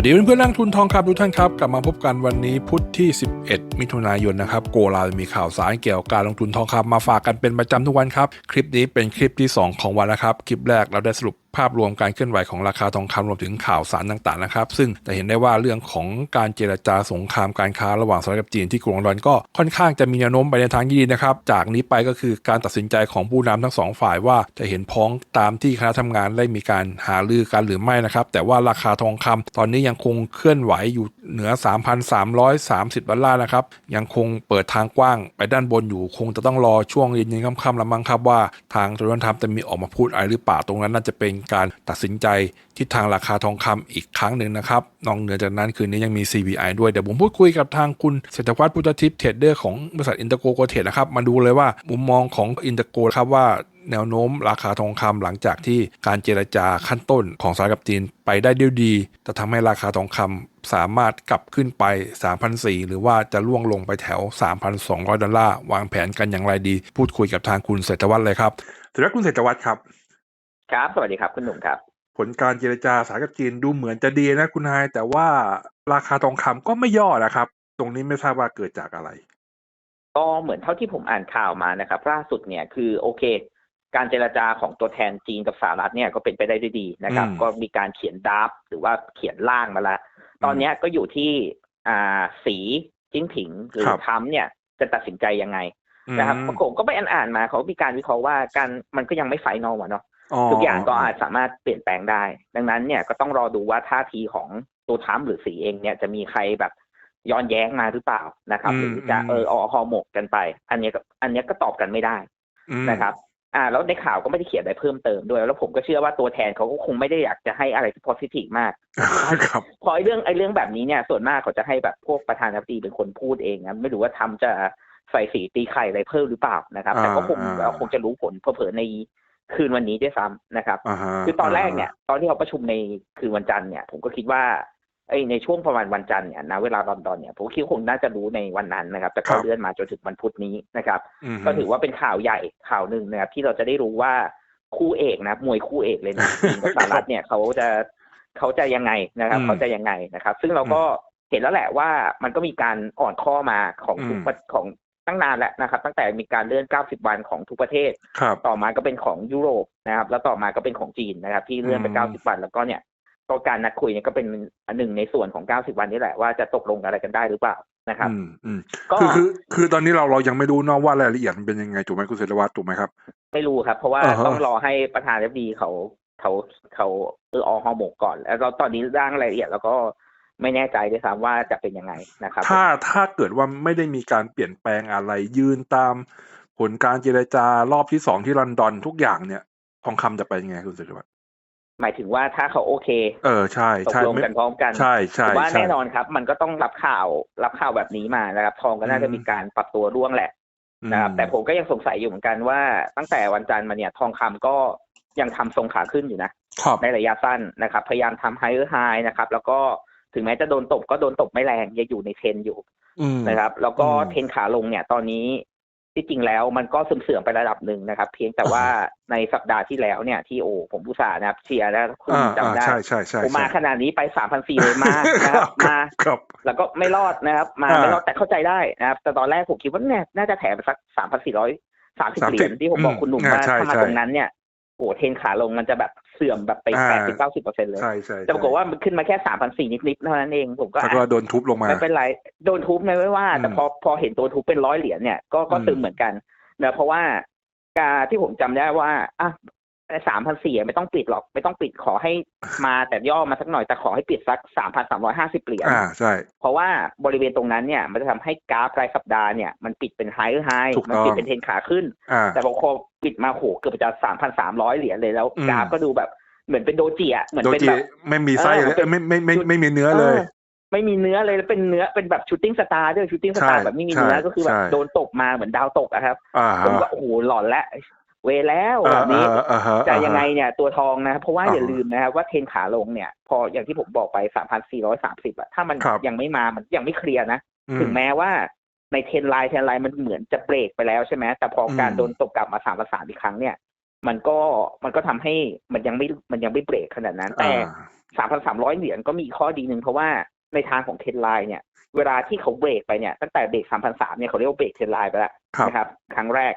วัสดีเพื่อนเพื่อนักทุนทองคำทุกท่านครับ กลับมาพบกันวันนี้พุธที่ 11 มิถุนายนนะครับโกลามีข่าวสารเกี่ยวกับการลงทุนทองคำมาฝากกันเป็นประจำทุกวันครับ คลิปนี้เป็นคลิปที่ 2 ของวันแล้วครับ คลิปแรกเราได้สรุปภาพรวมการเคลื่อนไหวของราคาทองคำรวมถึงข่าวสารต่างๆนะครับ ซึ่งจะเห็นได้ว่าเรื่องของการเจรจาสงครามการค้าระหว่างสหรัฐกับจีนที่กรุงลอนดอนก็ค่อนข้างจะมีแนวโน้มไปในทางที่ดีนะครับ จากนี้ไปก็คือการตัดสินใจของผู้นำทั้งสองฝ่ายว่าจะเห็นพ้องตามที่คณะทำงานได้มีการหารือกันหรือไม่นะครับ แต่ว่าราคาทองคำตอนนี้ยังคงเคลื่อนไหวอยู่เหนือ 3,330ดอลลาร์นะครับยังคงเปิดทางกว้างไปด้านบนอยู่คงจะต้องรอช่วงเย็นๆค่ำๆแล้วมั้งครับว่าทางโดนัลด์ทรัมป์จะมีออกมาพูดอะไรหรือเปล่าตรงนั้นน่าจะเป็นการตัดสินใจทิศทางราคาทองคำอีกครั้งหนึ่งนะครับ นอกเหนือจากนั้นคืนนี้ยังมี CBI ด้วย เดี๋ยวผมพูดคุยกับทางคุณเศรษฐวัฒน์พุทธทิพย์เทรดเดอร์ของบริษัทอินเตอร์โกโกเทรดนะครับ มาดูเลยว่ามุมมองของอินเตอร์โกครับว่าแนวโน้มราคาทองคำหลังจากที่การเจรจาขั้นต้นของสหรัฐกับจีนไปได้ด้วยดีจะทำให้ราคาทองคำสามารถกลับขึ้นไป3,400หรือว่าจะล่วงลงไปแถว 3,200 ดอลลาร์ วางแผนกันอย่างไรดี พูดคุยกับทางคุณเศรษฐวัฒน์เลยครับสวัสดีครับคุณเศรษฐวัฒน์ครับ ครับ สวัสดีครับ คุณหนุ่มครับ ผลการเจรจาสหรัฐกับจีนดูเหมือนจะดีนะคุณไฮแต่ว่าราคาทองคำก็ไม่ย่อนะครับ ตรงนี้ไม่ทราบว่าเกิดจากอะไร ก็เหมือนเท่าที่ผมอ่านข่าวมานะครับล่าสุดเนี่ยคือโอเค การเจรจาของตัวแทนจีนกับสหรัฐเนี่ยก็เป็นไปได้ด้วยดีนะครับอืมก็มีการเขียนดราฟต์หรือว่าเขียนร่างมาแล้วตอนเนี้ยก็อยู่ที่อ่าสีจิ้งผิงหรือครับทรัมป์เนี่ยจะตัดสินใจยังไงอืมนะครับผมก็ไปอ่านๆมาเขามีการวิเคราะห์ว่าการมันก็ยังไม่ไฟนอลอะเนาะอ๋อ ทุกอย่างก็อาจสามารถเปลี่ยนแปลงได้ ดังนั้นเนี่ยก็ต้องรอดูว่าท่าทีของตัวทรัมป์หรือสีเองเนี่ยจะมีใครแบบย้อนแย้งมาหรือเปล่านะครับอืหมรือจะอืมเออเอาหอหมกกันไป อันเนี้ยก็อันเนี้ยก็ตอบกันไม่ได้อืมนะครับ อ่า แล้วในข่าวก็ไม่ได้เขียนอะไรเพิ่มเติมด้วย แล้วผมก็เชื่อว่าตัวแทนเขาก็คงไม่ได้อยากจะให้อะไรที่ positive มากครับเพราะไอ้เรื่องไอ้เรื่องแบบนี้เนี่ย ส่วนมากเขาจะให้แบบพวกประธานาธิบดีเป็นคนพูดเองนะไม่รู้ว่าทำจะใส่สีตีไข่อะไรเพิ่มหรือเปล่านะครับ แต่ก็คงอ่าเราคงจะรู้ผลเผลอๆใน คืนวันนี้ด้วยซ้ำนะครับอ่าฮะคือตอนแรกเนี่ย ตอนที่เขาประชุมในคืนวันจันทร์เนี่ย ผมก็คิดว่าไอ้ในช่วงประมาณวันจันทร์เนี่ยนะเวลาลอนดอนเนี่ยผมคิดว่าคงน่าจะรู้ในวันนั้นนะครับ แต่ก็เลื่อนมาจนถึงวันพุธนี้นะครับมก็ถือว่าเป็นข่าวใหญ่ข่าวหนึ่งนะครับ ที่เราจะได้รู้ว่าคู่เอกนะครับมวยคู่เอกเลยนะจีนกับสหรัฐเนี่ยเขาจะเขาจะยังไงนะครับอืมเขาจะยังไงนะครับ ซึ่งเราก็เห็นแล้วแหละว่ามันก็มีการอ่อนข้อมาของทุกอืมประของ ตั้งนานแล้วนะครับ ตั้งแต่มีการเลื่อน 90 วันของทุกประเทศครับต่อมาก็เป็นของยุโรปนะครับ แล้วต่อมาก็เป็นของจีนนะครับ ที่เลื่อนไปอืม90 วันแล้วก็เนี่ยก็การนัดคุยเนี่ยก็เป็นอันหนึ่งในส่วนของ 90 วันนี้แหละว่าจะตกลงอะไรกันได้หรือเปล่านะครับอืมอืมก็คือคือ คือตอนนี้เราเรายังไม่รู้เนอะว่ารายละเอียดมันเป็นยังไงถูกไหมคุณเศรษฐวัฒน์ถูกไหมครับ ไม่รู้ครับ เพราะว่าอ่าฮะต้องรอให้ประธานาธิบดีเขาเขาเขาเอออฮอหมกก่อน แล้วเราตอนนี้ร่างรายละเอียดแล้วก็ ไม่แน่ใจด้วยซ้ำว่าจะเป็นยังไงนะครับ ถ้าถ้าเกิดว่าไม่ได้มีการเปลี่ยนแปลงอะไรยืนตามผลการเจรจารอบที่สองที่ลอนดอนทุกอย่างเนี่ย ทองคำจะไปยังไงคุณเศรษฐวัฒน์หมายถึงว่าถ้าเขาโอเค เออใช่ตกใช่ลงไม่กันพร้อมกันใช่ใช่ผมว่าใช่แน่นอนครับ มันก็ต้องรับข่าวรับข่าวแบบนี้มานะครับ ทองก็น่าจะอืมมีการปรับตัวร่วงแหละนะครับ แต่ผมก็ยังสงสัยอยู่เหมือนกันว่าตั้งแต่วันจันทร์มาเนี่ยทองคำก็ยังทำทรงขาขึ้นอยู่นะครับในระยะสั้นนะครับ พยายามทำไฮเออร์ไฮนะครับ แล้วก็ ถึงแม้จะโดนตบก็โดนตบไม่แรงยังอยู่ในเทรนอยู่อืมนะครับ แล้วก็อืมเทรนขาลงเนี่ย ตอนนี้ที่จริงแล้วมันก็เสื่อมๆไประดับหนึ่งนะครับ เพียงแต่ว่าในสัปดาห์ที่แล้วเนี่ยที่โอ้ผมผู้สาห์นะครับ เชียร์นะคุณอ่าจำอ่าได้ใช่ใช่ใช่ผมมาใช่ขนาดนี้ไปสามพันสี่เลยมานะครับมาครับแล้วก็ไม่รอดนะครับมาอ่าไม่รอดแต่เข้าใจได้นะครับ แต่ตอนแรกผมคิดว่าเนี่ยน่าจะแถมไปสักสามพันสี่ร้อยสามสิบเหรียญที่ผมบอกคุณหนุ่มอืมว่าอ่าใช่ถ้ามาใช่ตรงนั้นเนี่ยโอ้เทรนขาลงมันจะแบบ เสื่อมแบบไปอ่าแปดสิบเก้าสิบเปอร์เซ็นต์เลย ใช่ใช่แต่ปรากฏว่ามันขึ้นมาแค่สามพันสี่นิดๆเท่านั้นเองผมก็แล้วอะก็โดนทุบลงมา ไม่เป็นไร โดนทุบไม่ว่า แต่อืมพอพอเห็นตัวทุบเป็นร้อยเหรียญเนี่ยก็ก็อืมซึมเหมือนกันนะเพราะว่าการที่ผมจำได้ว่าอะ สามพันสี่ไม่ต้องปิดหรอก ไม่ต้องปิดขอให้มาแต่ย่อมาสักหน่อยแต่ขอให้ปิดสักสามพันสามร้อยห้าสิบเหรียญอ่าใช่เพราะว่าบริเวณตรงนั้นเนี่ย มันจะทำให้กราฟรายสัปดาห์เนี่ยมันปิดเป็นไฮหรือไฮถูกมัต้องปิดเป็นเทรนขาขึ้นอ่าแต่พอปิดมาโหเกือบจะสามพันสามร้อยเหรียญเลยแล้วอืมกราฟก็ดูแบบเหมือนเป็นโดจิอะเหมือนโดเป็นจิแบบไม่มีไส้เออเลยเป็นไม่ไม่ไม่ไม่มีเนื้อเลยออไม่มีเนื้อเลยแล้วเป็นเนื้อเป็นแบบชูตติ้งสตาร์ด้วยชูตติ้งสตาร์ใช่แบบไม่มีเนื้อใช่ก็คือแบบใช่โดนตกมาเหมือนดาวตกอะครับอ่าผมก็โอ้โหหลอนแล้ว เวแล้วอ่าแบบนี้อ่าอ่าฮะจะยังไงเนี่ยตัวทองนะครับเพราะว่าอ่าอย่าลืมนะครับว่าเทรนขาลงเนี่ย พออย่างที่ผมบอกไปสามพันสี่ร้อยสามสิบอะถ้ามันครับยังไม่มามันยังไม่เคลียร์นะอืมถึงแม้ว่าในเทรนไลน์เทรนไลน์มันเหมือนจะเบรกไปแล้วใช่ไหมแต่พอการอืมโดนตกกลับมาสามประสานอีกครั้งเนี่ย มันก็มันก็ทำให้มันยังไม่มันยังไม่เบรกขนาดนั้น แต่อ่าสามพันสามร้อยเหรียญก็มีข้อดีหนึ่งเพราะว่าในทางของเทรนไลน์เนี่ย เวลาที่เขาเบรกไปเนี่ยตั้งแต่เบรกสามพันสามเนี่ยเขาเรียกว่าเบรกเทรนไลน์ไปแล้วครับนะครับ ครั้งแรก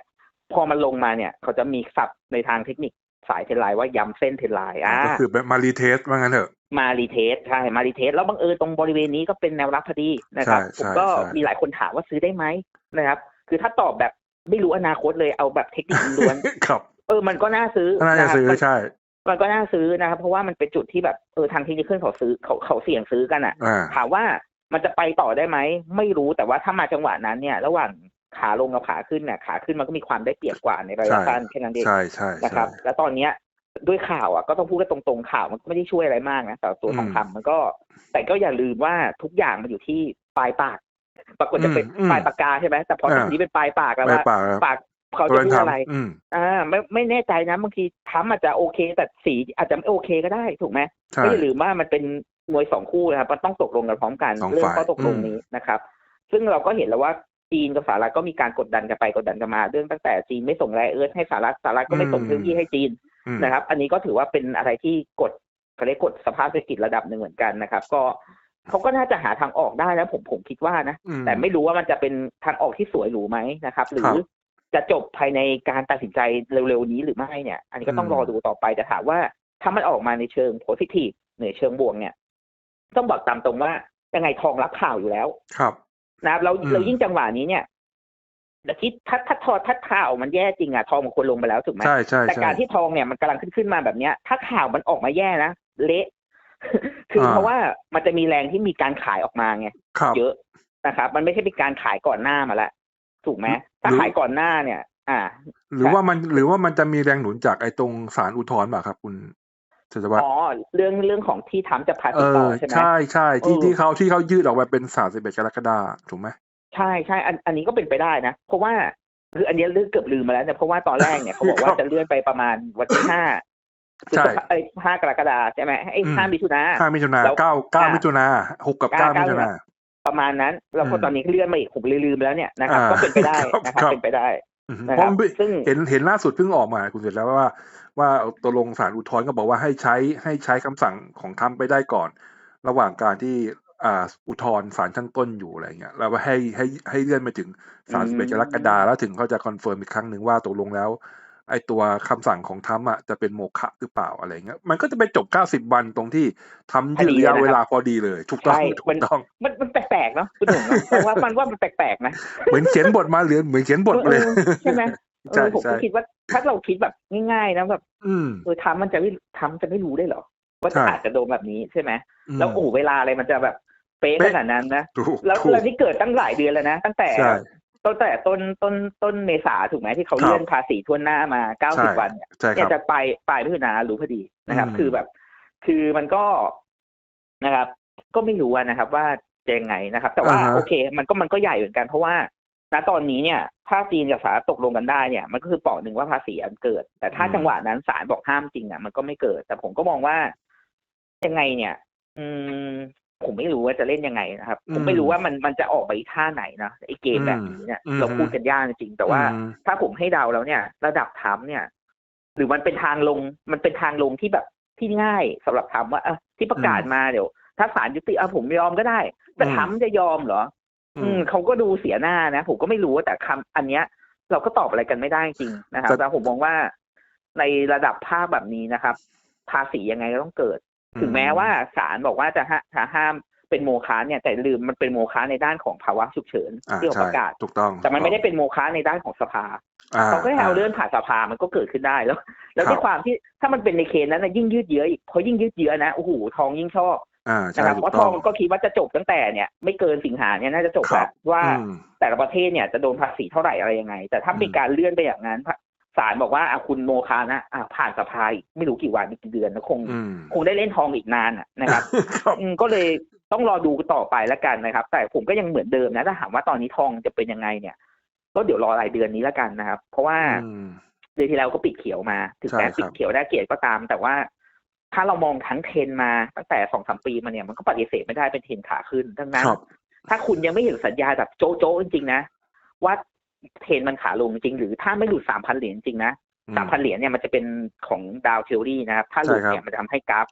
พอมันลงมาเนี่ย เขาจะมีศัพท์ในทางเทคนิคสายเทรนไลน์ว่าย้ำเส้นเทรนไลน์อ่าก็คือแบบมารีเทสว่างั้นเถอะมารีเทสใช่มารีเทสแล้วบังเอิญตรงบริเวณนี้ก็เป็นแนวรับพอดีนะครับใช่ผมใช่ก็ใช่มีหลายคนถามว่าซื้อได้ไหมนะครับ คือถ้าตอบแบบไม่รู้อนาคตเลยเอาแบบเทคนิคล้วนครับๆเออมันก็น่าซื้อน่าจะนะครับซื้อใช่มันก็น่าซื้อนะครับ เพราะว่ามันเป็นจุดที่แบบเออทางเทคนิคเขาซื้อเขาเขาเสี่ยงซื้อกันอะอ่าถามว่ามันจะไปต่อได้ไหม ไม่รู้แต่ว่าถ้ามาจังหวะนั้นเนี่ย ระหว่าง ขาลงกับขาขึ้นเนี่ยขาขึ้นมันก็มีความได้เปรียบกว่าในระยะใช่สั้นแค่นั้นเองใช่ใช่นะครับใช่แล้วตอนเนี้ยด้วยข่าวอะก็ต้องพูดกันตรงๆข่าวมันก็ไม่ได้ช่วยอะไรมากนะแต่ตัวอืมทองคำมันก็ แต่ก็อย่าลืมว่าทุกอย่างมันอยู่ที่ปลายปาก ปรากฏจะเป็นอืมปลายปากกาใช่ไหมแต่พอตอ่ารงนี้เป็นปลายปากแล้วไปว่าป่าแล้วปากเขาตัวจะนั้นพูดอะไรทำอืมอ่าไม่ไม่แน่ใจนะบางทีทำอาจจะโอเค แต่สีอาจจะไม่โอเคก็ได้ถูกไหมใช่ก็อย่าลืมว่ามันเป็นมวยสองคู่นะครับมันต้องตกลงกันพร้อมกันสองเรื่องฝ่ายข้อตกลงอืมนี้นะครับ ซึ่งเราก็เห็นแล้วว่า จีนกับสหรัฐก็มีการกดดันกันไปกดดันกันมา เรื่องตั้งแต่จีนไม่ส่งแร่เอิร์ธให้สหรัฐสหรัฐก็ไม่ส่งอืมเครื่องยี่ให้จีนอืมนะครับ อันนี้ก็ถือว่าเป็นอะไรที่กดเขาเรียกกดสภาพเศรษฐกิจระดับหนึ่งเหมือนกันนะครับ ก็เขาก็น่าจะหาทางออกได้นะผมผมคิดว่านะอืมแต่ไม่รู้ว่ามันจะเป็นทางออกที่สวยหรูไหมนะครับ หรืครัอบจะจบภายในการตัดสินใจเร็วๆนี้หรือไม่เนี่ย อันนี้ก็ต้องอืมรอดูต่อไปแต่ถามว่าถ้ามันออกมาในเชิงโพสิทีฟในเชิงบวกเนี่ย ต้องบอกตามตรงว่ายังไงทองรับข่าวอยู่แล้ว ครับ นะครับแล้วอืมเรายิ่งจังหวะนี้เนี่ยแต่คิดถ้าถ้าทอถ้าข่าวมันแย่จริงอะทองมันควรลงไปแล้วถูกไหมใช่ใช่แต่ใช่การที่ทองเนี่ยมันกำลังขึ้นขึ้นมาแบบเนี้ย ถ้าข่าวมันออกมาแย่นะเละคืออาเพราะว่ามันจะมีแรงที่มีการขายออกมาไงครับเยอะนะครับ มันไม่ใช่เป็นการขายก่อนหน้ามาแล้วถูกไหมถ้าหรือขายก่อนหน้าเนี่ย อ่า หรือว่ามันหรือว่ามันจะมีแรงหนุนจากไอ้ตรงศาลอุทธรณ์ป่ะครับคุณ เศรษฐวัฒน์อ๋อเรื่องเรื่องของที่ทำจะพาเอติดต่ออใช่ไหมใช่ใช่ที่เออที่เขาที่เขายืดออกไปเป็นสามสิบเอ็ดกรกฎาคมถูกไหมใช่ใช่อันอันนี้ก็เป็นไปได้นะ เพราะว่าคืออันนี้เรื่องเกือบลืมมาแล้วเนี่ยเพราะว่าตอนแรกเนี่ยเขาบอกครัว่าบจะเลื่อนไปประมาณวันที่ห้าใช่ไอ้ห้ากรกฎาใช่ไหมไอ้อืมห้ามิถุนาห้ามิถุนาแล้วเก้าเก้าอ่ามิมิถุนาหกกับเก้าเก้ามิถุนาประมาณนั้นแล้วพออืมตอนนี้เลื่อนมาอีกผมเลยลืมไปแล้วเนี่ยนะครับอ่าก็เป็นไปได้ครับนะครับครับเป็นไปได้อืมนะเพครัราะบมันซึ่งเห็นเห็นล่าสุดเพิ่งออกมาคุณเสร็จแล้วว่า ว่าตกลงศาลอุทธรณ์ก็บอกว่าให้ใช้ให้ใช้คำสั่งของทรัมป์ไปได้ก่อน ระหว่างการที่อ่าอุทธรณ์ศาลชั้นต้นอยู่อะไรเงี้ยแล้วว่าให้ให้ให้เลื่อนไปถึงสามสิบเอ็ดกรกฎาคมแล้วถึงเขาจะคอนเฟิร์มอีกครั้งหนึ่งว่าตกลงแล้ว ไอตัวคำสั่งของทรัมป์อะจะเป็นโมฆะหรือเปล่าอะไรเงี้ยมันก็จะไปจบเก้าสิบวันตรงที่ทำยืดระยะเวลาพอดีเลยถูกต้องใช่ถูมันกต้องมันมันแปลกๆเนาะคุณหนุ่มเนอะแต่ว่ามันว่ามันแปลกๆนะเหมือนเขียนบทมาเหลือเหมือนเขียนบทมาเลยเออใช่ไหมเอ ใช่อผมใช่ก็คิดว่าถ้าเราคิดแบบง่ายๆนะแบบอืมเออทำมันจะไม่ทำจะไม่รู้ได้เหรอว่าใช่จะอาจจะโดนแบบนี้ใช่ไหมอืมแล้วโอ้โหเวลาอะไรมันจะแบบเป๊ะเป๊ะขนาดนั้นนะถูกแล้วถูกแล้วนี่เกิดตั้งหลายเดือนแล้วนะ ตั้งแต่ใช่ตั้งแต่ต้นต้นต้นเมษาถูกไหมที่เขาครับเลื่อนภาษีทั่วหน้ามาเก้าใช่สิบวันเนี่ยใช่คเนี่ยรับจะปลายปลายมิถุนารู้พอดีนะครับอืมคือแบบ คือมันก็นะครับ ก็ไม่รู้อะนะครับว่าจะยังไงนะครับ แต่ว่าอ่าฮะโอเค มันก็มันก็ใหญ่เหมือนกันเพราะว่า ณตอนนี้เนี่ยถ้าจีนกับสหรัฐตกลงกันได้เนี่ย มันก็คือเปาะหนึ่งว่าภาษีอันเกิด แต่ถ้าจังหวะนั้นศาลบอกห้ามจริงอะมันก็ไม่เกิด แต่ผมก็มองว่ายังไงเนี่ย อืม ผมไม่รู้ว่าจะเล่นยังไงนะครับ ผมไม่รู้ว่ามันมันจะออกไปท่าไหนนะไอ้เกมแบบนี้เนี่ยอืมเราพูดกันยากจริงๆแต่ว่าอืมถ้าผมให้เดาแล้วเนี่ย ระดับทรัมป์เนี่ย หรือมันเป็นทางลง มันเป็นทางลงที่แบบที่ง่ายสำหรับทรัมป์ว่าเออที่ประกาศมาเดี๋ยว ถ้าศาลยุติอะผมยอมก็ได้ แต่อืมทรัมป์จะยอมเหรอ อืมเขาก็ดูเสียหน้านะผมก็ไม่รู้แต่คำอันเนี้ย เราก็ตอบอะไรกันไม่ได้จริงนะครับแต่แต่ผมมองว่าในระดับภาคแบบนี้นะครับ ภาษียังไงก็ต้องเกิด ถึงแม้ว่าศาลบอกว่าจะห้าจะห้ามเป็นโมฆะเนี่ยแต่ลืมมันเป็นโมฆะในด้านของภาวะฉุกเฉินอ่าที่เขาใช่ประกาศถูกต้อง แต่มันไม่ได้เป็นโมฆะในด้านของสภาอ่เขาก็ให้เอาเลื่อนผ่านสภามันก็เกิดขึ้นได้แล้ว แล้วครับด้วยความที่ถ้ามันเป็นในเคนนั้นนะยิ่งยืดเยื้ออีกเพราะยิ่งยืดเยื้อนะโอ้โหทองยิ่งชอบ อ่าใช่นะครับถูเพราะกทต้ออง งก็คิดว่าจะจบตั้งแต่เนี่ยไม่เกินสิงหาเนี่ยน่าจะจบครัแล้วบว่าอืม แต่ละประเทศเนี่ยจะโดนภาษีเท่าไหร่อะไรยังไง แต่ถ้าอืม มีการเลื่อนไปอย่างนั้นศาลบอกว่าอะคุณโมคานะอะผ่านสภาอีกไม่รู้กี่วันอีกกี่เดือนนะคง อืม คงได้เล่นทองอีกนานอะนะครับ ครับ อืมก็เลยต้องรอดูต่อไปแล้วกันนะครับ แต่ผมก็ยังเหมือนเดิมนะถ้าถามว่าตอนนี้ทองจะเป็นยังไงเนี่ย ก็เดี๋ยวรอรายเดือนนี้แล้วกันนะครับ เพราะว่าอืม เดือนที่แล้วก็ปิดเขียวมา ถึงแม้ใช่ครับปิดเขียวได้เกียรติก็ตาม แต่ว่า ถ้าเรามองทั้งเทรนมาตั้งแต่สองสามปีมาเนี่ยมันก็ปฏิเสธไม่ได้เป็นเทรนขาขึ้นดังนั้นครับถ้าคุณยังไม่เห็นสัญญาณแบบโจ๊ะๆจริงๆนะ ว่าเทรนมันขาลงจริง หรือถ้าไม่หลุดสามพันเหรียญจริงนะสามพันเหรียญเนี่ยมันจะเป็นของดาวเทอรี่นะครับ ถ้าหลุดเนี่ยมันจะทำให้กราฟ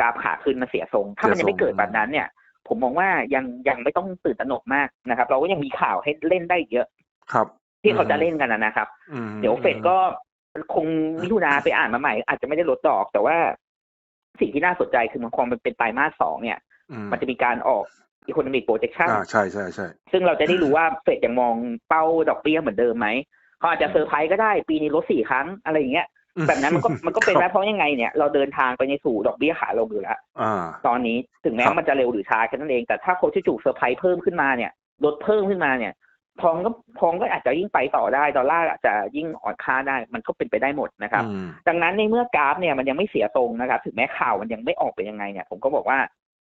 กราฟขาขึ้นมันเสียทรง ถ้ามันยังไม่เกิดแบบนั้นเนี่ย ผมมองว่ายังยังไม่ต้องตื่นตระหนกมากนะครับ เราก็ยังมีข่าวให้เล่นได้เยอะครับ ที่เขาจะเล่นกันนะครับ เดี๋ยวเฟดก็คงมิถุนาไปอ่านมาใหม่ อาจจะไม่ได้ลดดอก แต่ว่า สิ่งที่น่าสนใจคือมันความมันเป็นไตรมาสสองเนี่ย มันจะมีการออก economic projection อ่าใช่ใช่ใช่ซึ่งเราจะได้รู้ว่าเฟดยังมองเป้าดอกเบี้ยเหมือนเดิมไหมเขาอาจจะเซอร์ไพรส์ก็ได้ปีนี้ลดสี่ครั้งอะไรอย่างเงี้ยแบบนั้นมันก็มันก็เป็นได้เพราะยังไงเนี่ยเราเดินทางไปในสู่ดอกเบี้ยขาลงอยู่แล้วอ่าตอนนี้ถึงแม้ว่ามันจะเร็วหรือช้าแค่นั้นเองแต่ถ้าโคชจู่เซอร์ไพรส์เพิ่มขึ้นมาเนี่ยลดเพิ่มขึ้นมาเนี่ย ทองก็ทองก็อาจจะยิ่งไปต่อได้ดอลลาร์อาจจะยิ่งอ่อนค่าได้มันก็เป็นไปได้หมดนะครับ ดังนั้นในเมื่อกราฟเนี่ยมันยังไม่เสียตรงนะครับ ถึงแม้ข่าวมันยังไม่ออกเป็นยังไงเนี่ยผมก็บอกว่า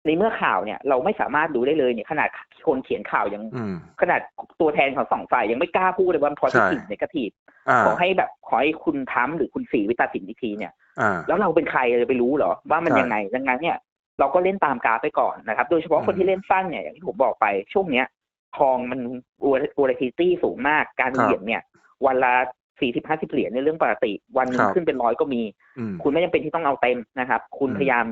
ในเมื่อข่าวเนี่ยเราไม่สามารถรู้ได้เลยเนี่ยขนาดคนเขียนข่าวยังขนาดตัวแทนของสองฝ่ายยังไม่กล้าพูดเลยว่าพอจะติดในกระถีบขอให้แบบขอให้คุณทั้มหรือคุณสีวิตาสินอีกทีเนี่ยแล้วเราเป็นใครจะไปรู้เหรอว่ามันยังไงดังนั้นเนี่ยเราก็เล่นตามกราฟไปก่อนนะครับ โดยเฉพาะคนที่เล่นสั้นเนี่ยอย่างที่ผมบอกไปช่วงเนี้ย ทองมัน volatility สูงมากการเหรียญเนี่ยวันละสี่สิบห้าสิบเหรียญในเรื่องปกติ วันหนึงขึ้นเป็นร้อยก็มี คุณไม่จำเป็นที่ต้องเอาเต็มนะครับ คุณพยายาม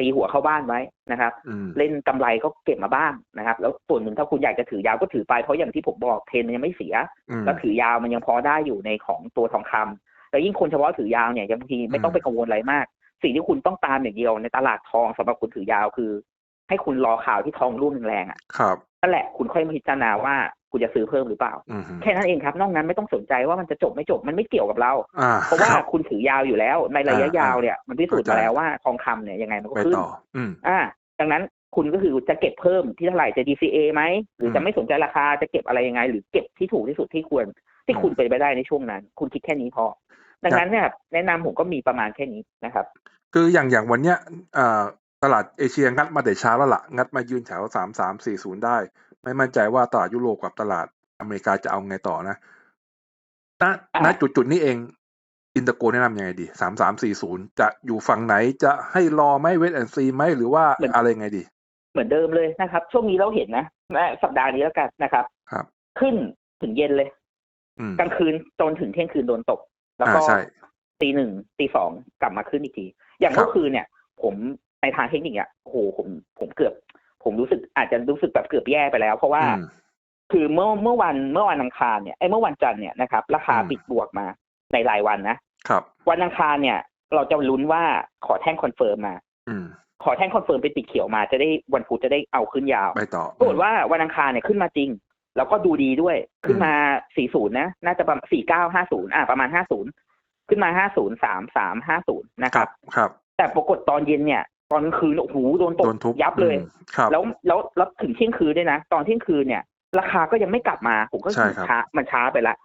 ตีหัวเข้าบ้านไว้นะครับ เล่นกำไรก็เก็บมาบ้างนะครับ แล้วส่วนหนึ่งถ้าคุณอยากจะถือยาวก็ถือไปเพราะอย่างที่ผมบอกเทรนมันยังไม่เสีย แล้วถือยาวมันยังพอได้อยู่ในของตัวทองคำแล้วยิ่งคนเฉพาะถือยาวเนี่ยบางทีไม่ต้องไปกังวลอะไรมาก สิ่งที่คุณต้องตามอย่างเดียวในตลาดทองสำหรับคุณถือยาวคือ ให้คุณรอข่าวที่ทองรุ่นแรงๆอะครับนั่นแหละคุณค่อยมาพิจารณาว่าคุณจะซื้อเพิ่มหรือเปล่า แค่นั้นเองครับ นอกนั้นไม่ต้องสนใจว่ามันจะจบไม่จบมันไม่เกี่ยวกับเรา เพราะว่าคุณถือยาวอยู่แล้ว ในระยะยาวเนี่ย มันพิสูจน์มาแล้วว่าทองคำเนี่ยยังไงมันก็ขึ้นอ่า ดังนั้นคุณก็คือจะเก็บเพิ่มที่เท่าไหร่จะ DCA ไหมหรือจะไม่สนใจราคาจะเก็บอะไรยังไง หรือเก็บที่ถูกที่สุดที่ควร ที่คุณเป็นไปได้ในช่วงนั้น คุณคิดแค่นี้พอดังนั้นเนี่ยแนะนำผมก็มีประมาณแค่นี้นะครับ คืออย่างอย่างวันเนี้ย ตลาดเอเชียงัดมาแต่เช้าแล้วละ่ะ งัดมายืนแถวสามสามสี่ศูนย์ได้ ไม่มั่นใจว่าตลาดยุโรปกับตลาดอเมริกาจะเอาไงต่อนะณณจุดจุดนี้เอง อินเตอร์โกแนะนำยังไงดีสามสามสี่ศูนย์จะอยู่ฝั่งไหนจะให้รอไหมเวทแอนซีไหมหรือว่าอะไรไงดี เหมือนเดิมเลยนะครับ ช่วงนี้เราเห็นนะสัปดาห์นี้แล้วกันนะครับ ครับ ขึ้นถึงเย็นเลยกลางคืนจนถึงเที่ยงคืนโดนตก แล้วก็ตีหนึ่งตีสองกลับมาขึ้นอีกที อย่างเมื่อคืนเนี่ย ผม ในทางเทคนิคอะโอ้โหผมผมเกือบ ผมรู้สึกอาจจะรู้สึกแบบเกือบแย่ไปแล้ว เพราะว่า คือเมื่อเมื่อวันเมื่อวันอังคารเนี่ยไอ้เมื่อวันจันทร์เนี่ยนะครับ ราคาปิดบวกมาในรายวันนะครับ วันอังคารเนี่ย เราจะลุ้นว่าขอแท่งคอนเฟิร์มมาอืมขอแท่งคอนเฟิร์มไปปิดเขียวมาจะได้วันพุธจะได้เอาขึ้นยาวไปต่อปรากฏว่าวันอังคารเนี่ยขึ้นมาจริง แล้วก็ดูดีด้วยขึ้นมา 40 นะ น่าจะประมาณ 4950 อ่าประมาณ 50 ขึ้นมา 50 3 3 50 นะครับ ครับ แต่ปรากฏตอนเย็นเนี่ย ตอนคืนโอ้โหโดนตกยับเลยครับแล้วแล้วแล้วถึงเที่ยงคืนด้วยนะ ตอนเที่ยงคืนเนี่ย ราคาก็ยังไม่กลับมา ผมก็ช้ามันช้าไปละ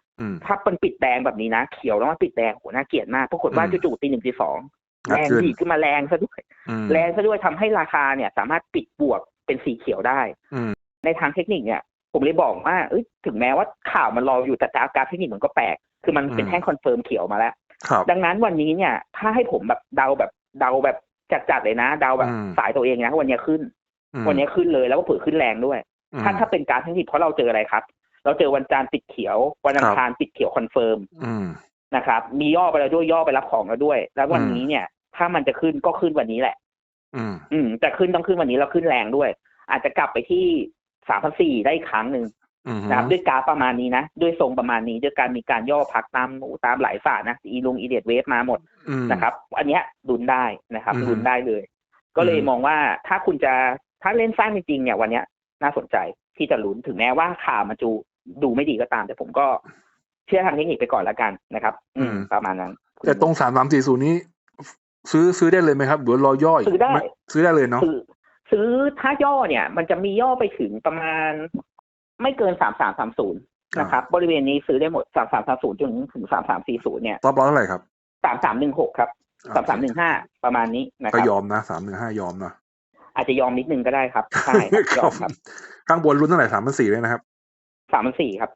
ถ้ามันปิดแดงแบบนี้นะ เขียวแล้วมันปิดแดงโหน่าเกลียดมากปรากฏว่าจู่ๆตีหนึ่งตีสองแรงดีขึ้นมาแรงซะด้วยแรงซะด้วยทำให้ราคาเนี่ย สามารถปิดบวกเป็นสีเขียวได้ในทางเทคนิคเนี่ย ผมเลยบอกว่าเอ้ยถึงแม้ว่าข่าวมันรออยู่แต่จากการเทคนิคมันก็แปลก คือมันเป็นแท่งคอนเฟิร์มเขียวมาแล้วดังนั้นวันนี้เนี่ย ถ้าให้ผมแบบเดาแบบเดาแบบ จัดๆเลยนะเดาแบบสายตัวเองนะวันนี้ขึ้น วันนี้ขึ้นเลยแล้วก็เผื่อขึ้นแรงด้วย ถ้าถ้าเป็นการเทคนิคเพราะเราเจออะไรครับ เราเจอวันจันทร์ติดเขียว วันอังคารติดเขียวคอนเฟิร์มนะครับ มีย่อไปแล้วด้วยย่อไปรับของแล้วด้วย แล้ววันนี้เนี่ย ถ้ามันจะขึ้นก็ขึ้นวันนี้แหละ อืมอืมจะขึ้นต้องขึ้นวันนี้แล้วขึ้นแรงด้วย อาจจะกลับไปที่สามพันสี่ได้อีกครั้งหนึ่ง นะครับด้วยกราฟประมาณนี้นะ ด้วยทรงประมาณนี้ด้วยการมีการย่อพักตามตามหลายฝานะอีลุงอีเดียดเวฟมาหมดนะครับ อันเนี้ยดุนได้นะครับดุนได้เลย ก็เลยมองว่าถ้าคุณจะถ้าเล่นสร้างจริงๆเนี่ยวันเนี้ยน่าสนใจที่จะลุ้นถึงแม้ว่าข่าวมันจูดูไม่ดีก็ตาม แต่ผมก็เชื่อทางเทคนิคไปก่อนแล้วกันนะครับ อืมประมาณนั้น แต่ตรงสามสามสี่ศูนย์นี้ ซื้อซื้อได้เลยไหมครับหรือรอย่อยซื้อได้ซื้อได้เลยเนาะซื้อถ้าย่อเนี่ย มันจะมีย่อไปถึงประมาณ ไม่เกินสามสามสามศูนย์นะครับ บริเวณนี้ซื้อได้หมดสามสามสามศูนย์จนถึงสามสามสี่ศูนย์เนี่ยรอบร้อยเท่าไหร่ครับสามสามหนึ่งหกครับสามสามหนึ่งห้าประมาณนี้นะคก็รับยอมนะสามหนึ่งห้ายอมนะอาจจะยอมนิดนึงก็ได้ครับใช่ยอมครับ ข้างบนรุ่นเท่าไหร่สามพันสี่เลยนะครับสามพันสี่ครับ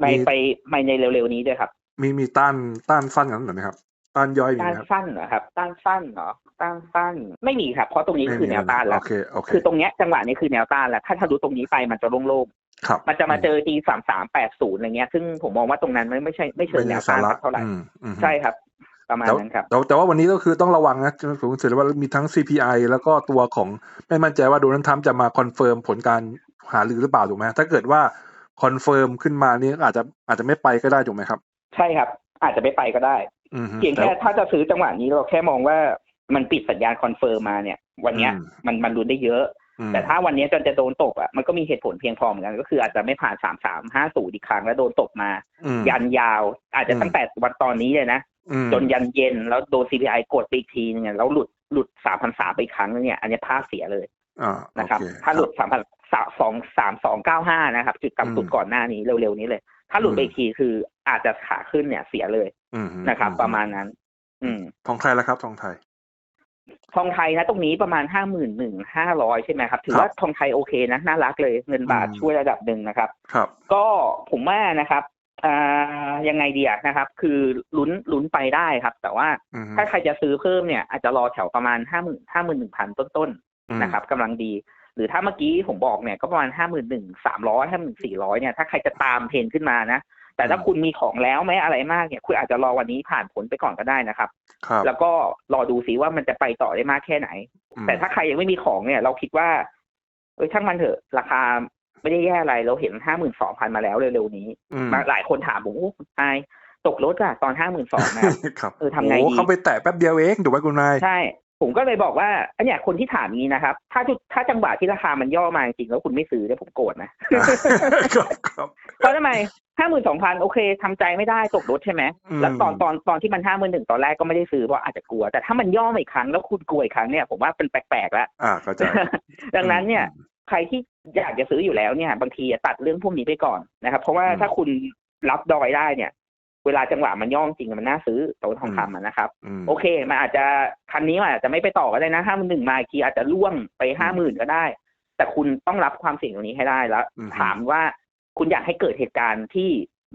ไปไปไปในเร็วๆนี้ด้วยครับ มีมีต้านต้านสั้นกันหรือไหมครับต้านย่อยมีต้านไหมครับสั้นเหรอครับ ต้านสั้นเหรอต้านสั้นไม่มีครับ เพราะตรงนี้คือแนวต้านแล้วโอเคโอเคคือตรงเนี้ยจังหวะนี้คือแนวต้านแล้วถ้าทะลุตรงนี้ไปมันจะโล่งครับ มันจะมาเจอทีสามสามแปดศูนย์อะไรเงี้ย ซึ่งผมมองว่าตรงนั้นไม่ไม่ใช่ไม่เชิงแนวสาต้านระสักเท่าไหร่อืมอืมใช่ครับ ประมาณนั้นครับแต่แต่ว่าวันนี้ก็คือต้องระวังนะผมเสร็จว่ามีทั้ง CPI แล้วก็ตัวของไม่มั่นใจว่าโดนัลด์ทรัมป์จะมาคอนเฟิร์มผลการหารือหรือเปล่าถูกไหมถ้าเกิดว่าคอนเฟิร์มขึ้นมานี่อาจจะอาจจะไม่ไปก็ได้ถูกไหมครับ ใช่ครับ อาจจะไม่ไปก็ได้อืมฮึเพียงแค่แต่ถ้าจะซื้อจังหวะนี้เราแค่มองว่ามันปิดสัญญาณคอนเฟิร์มมาเนี่ย วันเนี้ยอืมมันมันรุนได้เยอะอืม แต่ถ้าวันเนี้ยจนจะโดนตกอะมันก็มีเหตุผลเพียงพอเหมือนกันก็คืออาจจะไม่ผ่านสามสามห้าศูนย์อีกครั้งแล้วโดนตกมาอืมยันยาว อาจจะอืมตั้งแต่วันตอนนี้เลยนะอืมจนยันเย็นแล้วโดน CPI กดไปอีกทีนึงอะแล้วหลุดหลุดสามพันสามไปอีกครั้งนึงเนี่ยอันนี้ภาพเสียเลยอ่านะครับโอเถ้าหลุดสามพันสองสามสองเก้าห้านะครับ จุดต่ำสุดอืมก่อนหน้านี้เร็วๆนี้เลย ถ้าหลุดไปอืมอีกทีคืออาจจะขาขึ้นเนี่ยเสียเลยอืมฮึนะครับอืประมาณนั้น อืมทองไทยแล้วครับทองไทย ทองไทยนะตรงนี้ประมาณห้าหมื่นหนึ่งห้าร้อยใช่ไหมครับ ถือครับว่าทองไทยโอเคนะน่ารักเลยเงินบาทอืมช่วยระดับหนึ่งนะครับ ครับ ก็ผมว่านะครับอ่ายังไงดีอะนะครับ คือลุ้นลุ้นไปได้ครับ แต่ว่าอืมฮึถ้าใครจะซื้อเพิ่มเนี่ยอาจจะรอแถวประมาณห้าหมื่นห้าหมื่นหนึ่งพันต้นอืมๆนะครับกำลังดี หรือถ้าเมื่อกี้ผมบอกเนี่ยก็ประมาณห้าหมื่นหนึ่งสามร้อยห้าหมื่นสี่ร้อยเนี่ยถ้าใครจะตามเทรนขึ้นมานะ แต่ถ้าอืมคุณมีของแล้วไม่อะไรมากเนี่ย คุณอาจจะรอวันนี้ผ่านผลไปก่อนก็ได้นะครับครับแล้วก็รอดูซิว่ามันจะไปต่อได้มากแค่ไหนอืมแต่ถ้าใครยังไม่มีของเนี่ย เราคิดว่าเอ้ยช่างมันเถอะ ราคาไม่ได้แย่อะไรเราเห็นห้าหมื่นสองพันมาแล้วเร็วๆนี้อืมมาหลายคนถามผมโอ้คุณนายตกรถอะตอนห้าหมื่นสองนะครับเออทำไงดีโเขาไปแตะแป๊บเดียวเองถูกไหมคุณนายใช่ ผมก็เลยบอกว่าอันเนี้ยคนที่ถามนี้นะครับ ถ้าจุดถ้าจังหวะที่ราคามันย่อมาจริงๆแล้วคุณไม่ซื้อเนี่ยผมโกรธนะครับครับ เพราะทำไมห้าหมื่นสองพันโอเคทำใจไม่ได้ตกรถใช่ไหมอืม แล้วตอนตอนตอนที่มันห้าหมื่นหนึ่งตอนแรกก็ไม่ได้ซื้อเพราะอาจจะกลัว แต่ถ้ามันย่อมาอีกครั้งแล้วคุณกลัวอีกครั้งเนี่ยผมว่าเป็นแปลกๆแล้ว อ่าเข้าใจ ดังนั้นเนี่ย ใครที่อยากจะซื้ออยู่แล้วเนี่ย บางทีตัดเรื่องพวกนี้ไปก่อนนะครับ เพราะว่าอืม ถ้าคุณรับดอยได้เนี่ย เวลาจังหวะมันย่อจริงมันน่าซื้อตัวทองคำอะนะครับอืมโอเค มันอาจจะคันนี้มันอาจจะไม่ไปต่อก็ได้นะห้าหมื่นหนึ่งมาอีกทีอาจจะล่วงไปห้าหมื่นก็ได้ แต่คุณต้องรับความเสี่ยงตรงนี้ให้ได้แล้วอืมถามว่าคุณอยากให้เกิดเหตุการณ์ที่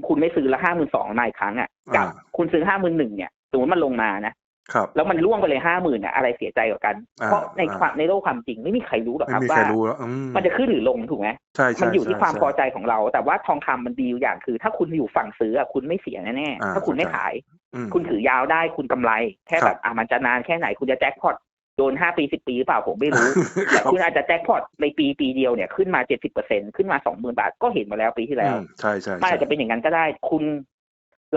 คุณไม่ซื้อละห้าหมื่นสองมาอีกครั้งอะกับอ่าคุณซื้อห้าหมื่นหนึ่งเนี่ยสมมติมันลงมานะ ครับแล้วมันล่วงไปเลยห้าหมื่นเนี่ยอะไรเสียใจกว่ากันอ่าเพราะในอ่าความในโลกความจริงไม่มีใครรู้หรอกไม่ครับมีใครว่ารู้แล้วอืมันจะขึ้นหรือลงถูกไหมใช่ใช่มันอยู่ที่ใช่ความใช่พอใจของเรา แต่ว่าทองคำมันดีอยู่อย่างคือ ถ้าคุณอยู่ฝั่งซื้ออะคุณไม่เสียแน่อ่าๆถ้าคุณไม่เข้าใจขายอืมคุณถือยาวได้คุณกำไร แค่ครับแบบอะมันจะนานแค่ไหนคุณจะแจ็คพอตโดนห้าปีสิบปีหรือเปล่าผมไม่รู้คแต่รับคุณอาจจะแจ็คพอตในปีปีเดียวเนี่ยขึ้นมาเจ็ดสิบเปอร์เซ็นขึ้นมาสองหมื่นบาทก็เห็นมาแล้วปีที่แล้วอืมใช่ใช่มันใช่อาจจะเป็นอย่างนั้นก็ได้คุณ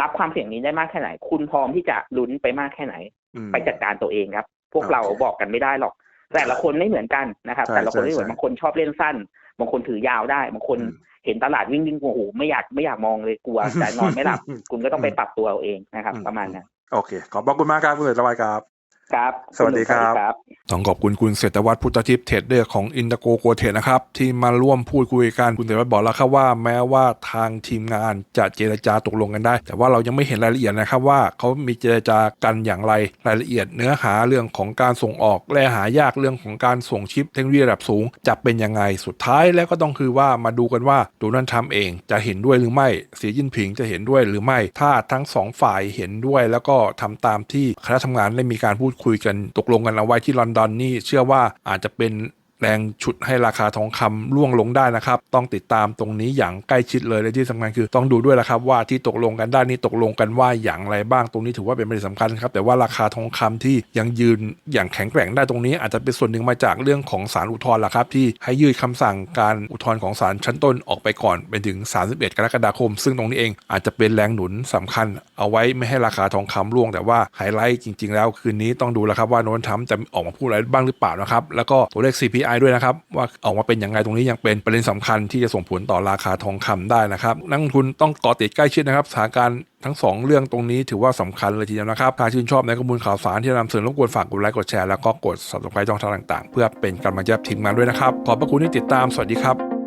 รับความเสี่ยงนี้ได้มากแค่ไหน คุณพร้อมที่จะลุ้นไปมากแค่ไหนอืม ไปจัดการตัวเองครับ พวกโอเคเราบอกกันไม่ได้หรอก แต่ละคนไม่เหมือนกันนะครับใช่แต่ละคนไม่เหมือนใช่บางคนชอบเล่นสั้นบางคนถือยาวได้บางคนอืมเห็นตลาดวิ่งวิ่งโอ้โหไม่อยากไม่อยากมองเลยกลัวแต่นอนไม่หลับอืมคุณก็ต้องไปปรับตัวเอาเองนะครับอืมประมาณนั้นโอเค ขอบพระคุณมากครับคุณเสรีระบายครับ ครับ สวัสดีครับครับ ต้องขอบคุณคุณเศรษฐวัฒน์พุทธทิพย์เทรดเดอร์ของอินเตอร์โกโกเทรดนะครับ ที่มาร่วมพูดคุยกัน คุณเศรษฐวัฒน์บอกแล้วครับว่าแม้ว่าทางทีมงานจะเจรจาตกลงกันได้ แต่ว่าเรายังไม่เห็นรายละเอียดนะครับว่าเขามีเจรจากันอย่างไรรายละเอียดเนื้อหาเรื่องของการส่งออกและหายากเรื่องของการส่งชิปเทคโนโลยีระดับสูง จะเป็นยังไงสุดท้ายแล้วก็ต้องคือว่ามาดูกันว่าโดนัลด์ทรัมป์เองจะเห็นด้วยหรือไม่สีจิ้นผิงจะเห็นด้วยหรือไม่ถ้าทั้งสองฝ่ายเห็นด้วย แล้วก็ทำตามที่คณะทำงานได้มีการพูดคุยกันตกลงกันเอาไว้ที่ลอนดอนนี่เชื่อว่าอาจจะเป็น แรงฉุดให้ราคาทองคำร่วงลงได้นะครับ ต้องติดตามตรงนี้อย่างใกล้ชิดเลยและที่สำคัญคือต้องดูด้วยละครับว่าที่ตกลงกันได้นี่ตกลงกันว่าอย่างไรบ้างตรงนี้ถือว่าเป็นประเด็นสำคัญครับแต่ว่าราคาทองคำที่ยังยืนอย่างแข็งแกร่งได้ตรงนี้ อาจจะเป็นส่วนหนึ่งมาจากเรื่องของศาลอุทธรณ์ละครับที่ให้ยืดคำสั่งการอุทธรณ์ของศาลชั้นต้นออกไปก่อนเป็นถึง 31 กรกฎาคม ซึ่งตรงนี้เองอาจจะเป็นแรงหนุนสำคัญ เอาไว้ไม่ให้ราคาทองคำร่วง แต่ว่าไฮไลท์จริง ๆ แล้วคืนนี้ต้องดูแล้วครับว่าโดนัลด์ทรัมจะออกมาพูดอะไรบ้างหรือเปล่านะครับแล้วก็ตัวเลข CPI ด้วยนะครับ ว่าออกมาเป็นอย่างไรตรงนี้ยังเป็นประเด็นสำคัญที่จะส่งผลต่อราคาทองคำได้นะครับ นักลงทุนต้องเกาะติดใกล้ชิดนะครับสถานการณ์ทั้งสองเรื่องตรงนี้ถือว่าสำคัญเลยทีเดียวนะครับ ถ้าชื่นชอบในข้อมูลข่าวสารที่นำเสนอรบกวนฝากกดไลค์กดแชร์แล้วก็กด subscribe ช่องทางต่างๆ เพื่อเป็นกำลังใจให้ทีมงานด้วยนะครับขอบพระคุณที่ติดตามสวัสดีครับ